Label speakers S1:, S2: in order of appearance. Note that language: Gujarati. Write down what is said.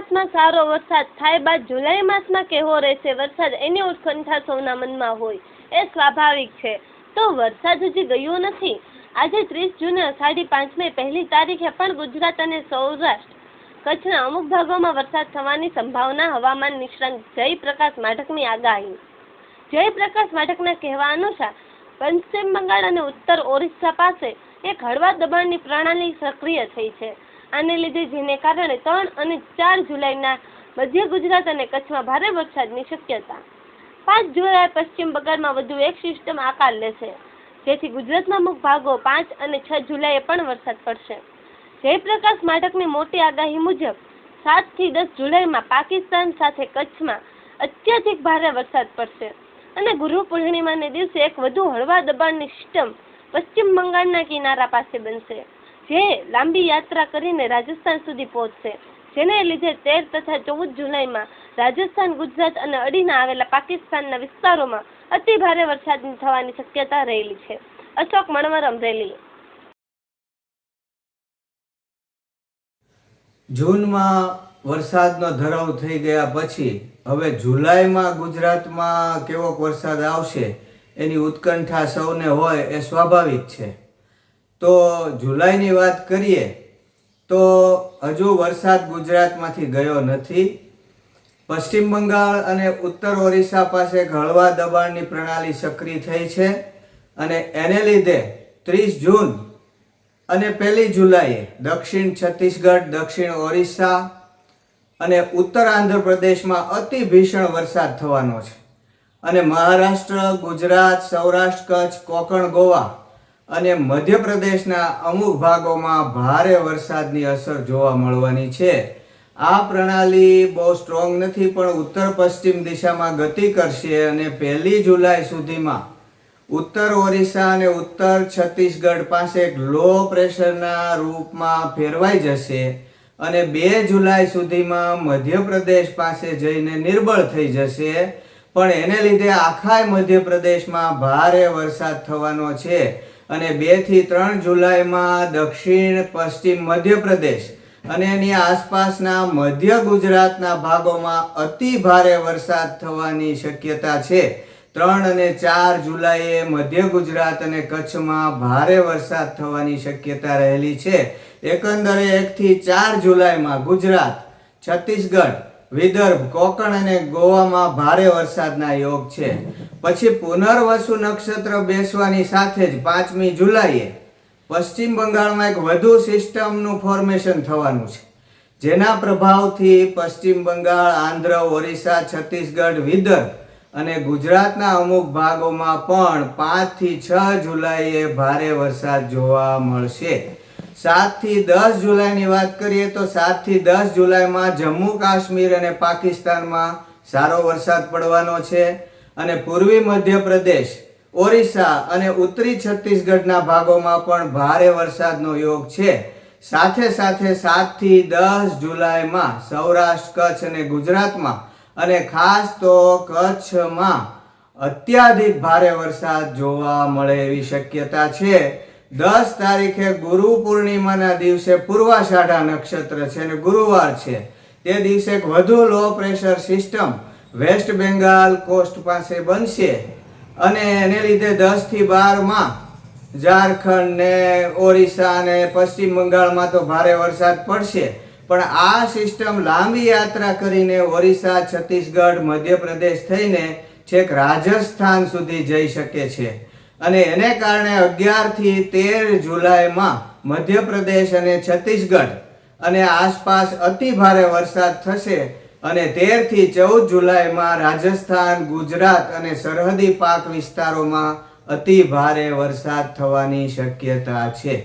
S1: માસમાં સારો વરસાદ થાય બાદ જુલાઈ માસમાં કેવો રહેશે? વરસાદ એની ઉત્કંઠા સૌના મનમાં હોય. એ સ્વાભાવિક છે. તો વરસાદ હજી ગયો નથી? આજે ત્રીસ જૂને અષાઢી પાંચમે પહેલી તારીખે પણ ગુજરાત અને સૌરાષ્ટ્ર કચ્છના અમુક ભાગોમાં વરસાદ થવાની સંભાવના હવામાન નિષ્ણાંત જયપ્રકાશ માઢકની આગાહી. જયપ્રકાશ માઢકના કહેવા અનુસાર, પશ્ચિમ બંગાળ અને ઉત્તર ઓરિસ્સા પાસે એક હળવા દબાણની પ્રણાલી સક્રિય થઈ છે. આને લીધે જેને કારણે ત્રણ અને ચાર જુલાઈના મધ્ય ગુજરાત અને કચ્છમાં ભારે વરસાદની શક્યતા. પાંચ જુલાઈ પશ્ચિમ બંગાળમાં વધુ એક સિસ્ટમ આકાર લેશે. જેથી ગુજરાતના અમુક ભાગો પાંચ અને છ જુલાઈએ પણ વરસાદ પડશે. જયપ્રકાશ માઢકની મોટી આગાહી મુજબ સાતથી દસ જુલાઈમાં પાકિસ્તાન સાથે કચ્છમાં અત્યધિક ભારે વરસાદ પડશે અને ગુરુ પૂર્ણિમાને દિવસે એક વધુ હળવા દબાણની સિસ્ટમ પશ્ચિમ બંગાળના કિનારા પાસે બનશે. જે લાંબી યાત્રા કરીને રાજસ્થાન સુધી પહોંચશે. જેને લીધે તેર તથા ચૌદ જુલાઈમાં રાજસ્થાન, ગુજરાત અને અડીના આવેલા પાકિસ્તાનના વિસ્તારોમાં અતિ ભારે વરસાદ થવાની શક્યતા રહેલી છે. અશોક મણવર અમરેલી
S2: જૂનમાં વરસાદનો ધરાવ થઈ ગયા પછી, હવે જુલાઈમાં ગુજરાતમાં કેવો વરસાદ આવશે, એની ઉત્કંઠા સૌને હોય એ સ્વાભાવિક છે. તો જુલાઈની વાત કરીએ તો હજુ વરસાદ ગુજરાતમાંથી ગયો નથી. પશ્ચિમ બંગાળ અને ઉત્તર ઓરિસ્સા પાસે ઘળવા દબાણની પ્રણાલી સક્રિય થઈ છે અને એને લીધે ત્રીસ જૂન અને પહેલી જુલાઈએ દક્ષિણ છત્તીસગઢ, દક્ષિણ ઓરિસ્સા અને ઉત્તર આંધ્રપ્રદેશમાં અતિ ભીષણ વરસાદ થવાનો છે. અને મહારાષ્ટ્ર, ગુજરાત, સૌરાષ્ટ્ર, કચ્છ, કોકણ, ગોવા અને મધ્યપ્રદેશના અમુક ભાગોમાં ભારે વરસાદની અસર જોવા મળવાની છે. આ પ્રણાલી બહુ સ્ટ્રોંગ નથી, પણ ઉત્તર પશ્ચિમ દિશામાં ગતિ કરશે અને પહેલી જુલાઈ સુધીમાં ઉત્તર ઓરિસ્સા અને ઉત્તર છત્તીસગઢ પાસે લો પ્રેશરના રૂપમાં ફેરવાઈ જશે અને બે જુલાઈ સુધીમાં મધ્યપ્રદેશ પાસે જઈને નિર્બળ થઈ જશે. પણ એને લીધે આખા મધ્યપ્રદેશમાં ભારે વરસાદ થવાનો છે. અને બેથી ત્રણ જુલાઈમાં દક્ષિણ, પશ્ચિમ, મધ્યપ્રદેશ અને એની આસપાસના મધ્ય ગુજરાતના ભાગોમાં અતિ ભારે વરસાદ થવાની શક્યતા છે. ત્રણ અને ચાર જુલાઈએ મધ્ય ગુજરાત અને કચ્છમાં ભારે વરસાદ થવાની શક્યતા રહેલી છે. એકંદરે એકથી ચાર જુલાઈમાં ગુજરાત, છત્તીસગઢ વિદર્ભ, કોકણ અને ગોવામાં ભારે વરસાદના યોગ છે. પછી પુનર્વસુ નક્ષત્ર બેસવાની સાથે જ પાંચમી જુલાઈએ પશ્ચિમ બંગાળમાં એક વધુ સિસ્ટમનું ફોર્મેશન થવાનું છે. જેના પ્રભાવથી પશ્ચિમ બંગાળ, આંધ્ર, ઓરિસ્સા, છત્તીસગઢ, વિદર્ભ અને ગુજરાતના અમુક ભાગોમાં પણ પાંચથી છ જુલાઈએ ભારે વરસાદ જોવા મળશે. સાતથી દસ જુલાઈની વાત કરીએ તો સાતથી દસ જુલાઈમાં જમ્મુ કાશ્મીર અને પાકિસ્તાનમાં સારો વરસાદ પડવાનો છે અને પૂર્વી મધ્યપ્રદેશ, ઓરિસ્સા અને ઉત્તરી છત્તીસગઢના ભાગોમાં પણ ભારે વરસાદનો યોગ છે. સાથે સાથે સાતથી દસ જુલાઈમાં સૌરાષ્ટ્ર, કચ્છ અને ગુજરાતમાં અને ખાસ તો કચ્છમાં અત્યાધિક ભારે વરસાદ જોવા મળે એવી શક્યતા છે. દસ તારીખે ગુરુ પૂર્ણિમાના દિવસે પૂર્વાષાઢા નક્ષત્ર છે અને ગુરુવાર છે. તે દિવસે એક વધુ low pressure system West Bengal coast પાસે બનશે. અને એને લીધે દસથી બારમાં ઝારખંડ ને ઓરિસ્સા ને પશ્ચિમ બંગાળમાં તો ભારે વરસાદ પડશે. પણ આ સિસ્ટમ લાંબી યાત્રા કરીને ઓરિસ્સા, છત્તીસગઢ, મધ્યપ્રદેશ થઈને છેક રાજસ્થાન સુધી જઈ શકે છે. અને એને કારણે અગિયારથી તેર જુલાઈમાં મધ્યપ્રદેશ અને છત્તીસગઢ અને આસપાસ અતિ ભારે વરસાદ થશે અને તેરથી ચૌદ જુલાઈમાં રાજસ્થાન, ગુજરાત અને સરહદી પાક વિસ્તારોમાં અતિ ભારે વરસાદ થવાની શક્યતા છે.